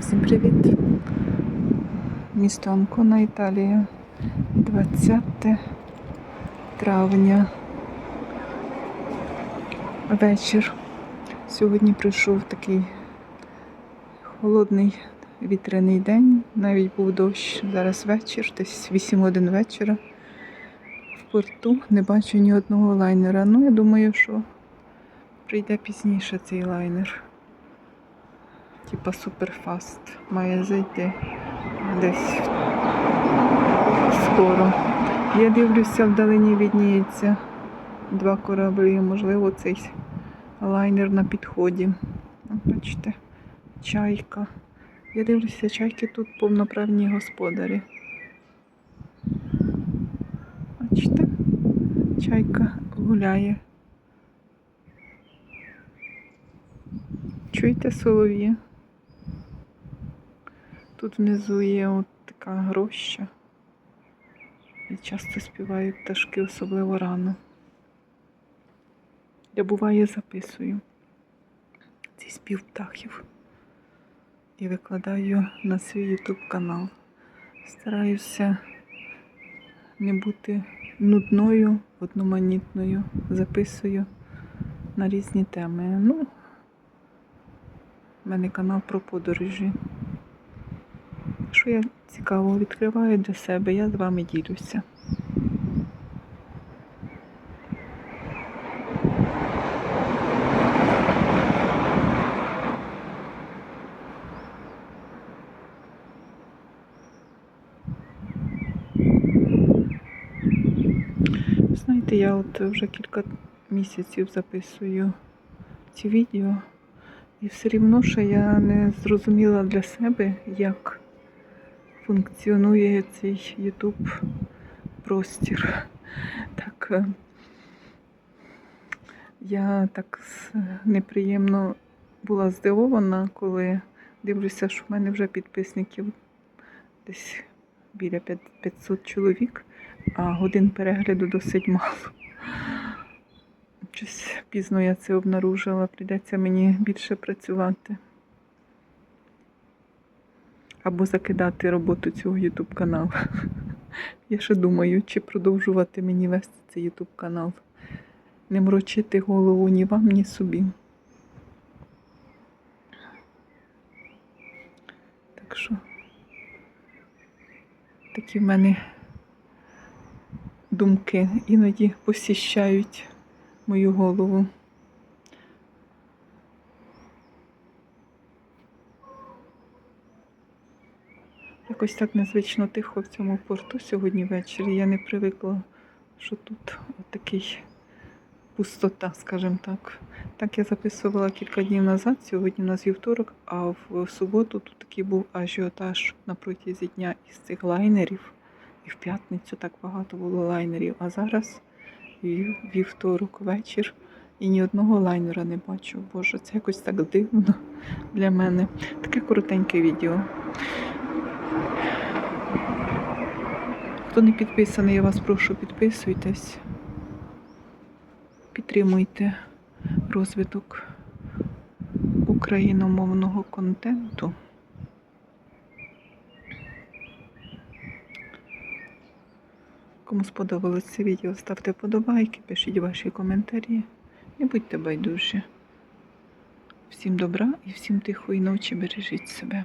Всім привіт! Місто Анкона, Італія. 20 травня. Вечір. Сьогодні прийшов такий холодний вітряний день. Навіть був дощ. Зараз вечір, десь 8 годин вечора. В порту не бачу ні одного лайнера. Ну, я думаю, що прийде пізніше цей лайнер. Типа суперфаст має зайти десь скоро. Я дивлюся, вдалині відніється два кораблі, можливо, цей лайнер на підході. Бачите, чайка. Я дивлюся, чайки тут повноправні господарі. Бачите, чайка гуляє. Чуєте солов'ї? Тут внизу є от така гроща. І часто співають пташки, особливо рано. Я буває записую цей спів птахів і викладаю на свій YouTube канал. Стараюся не бути нудною, одноманітною. Записую на різні теми. Ну, у мене канал про подорожі. Що я цікаво відкриваю для себе, я з вами ділюся. Знаєте, я от вже кілька місяців записую ці відео, і все рівно, що я не зрозуміла для себе, як функціонує цей YouTube простір. Так, е, я так неприємно була здивована, коли дивлюся, що в мене вже підписників десь біля п'ят- 500 чоловік, а годин перегляду досить мало. Щось пізно я це обнаружила, прийдеться мені більше працювати. Або закидати роботу цього YouTube каналу. Я ще думаю, чи продовжувати мені вести цей YouTube канал. Не мрочити голову ні вам, ні собі. Так що такі в мене думки іноді посіщають мою голову. Якось так незвично тихо в цьому порту сьогодні ввечері. Я не привикла, що тут такий пустота, скажімо так. Так я записувала кілька днів назад, сьогодні у нас вівторок, а в суботу тут такий був ажіотаж на протязі дня із цих лайнерів. І в п'ятницю так багато було лайнерів. А зараз вівторок вечір і ні одного лайнера не бачу. Боже, це якось так дивно для мене. Таке коротеньке відео. Хто не підписаний, я вас прошу, підписуйтесь. Підтримуйте розвиток україномовного контенту. Кому сподобалось це відео, ставте вподобайки, пишіть ваші коментарі. Не будьте байдужі. Всім добра і всім тихої ночі бережіть себе.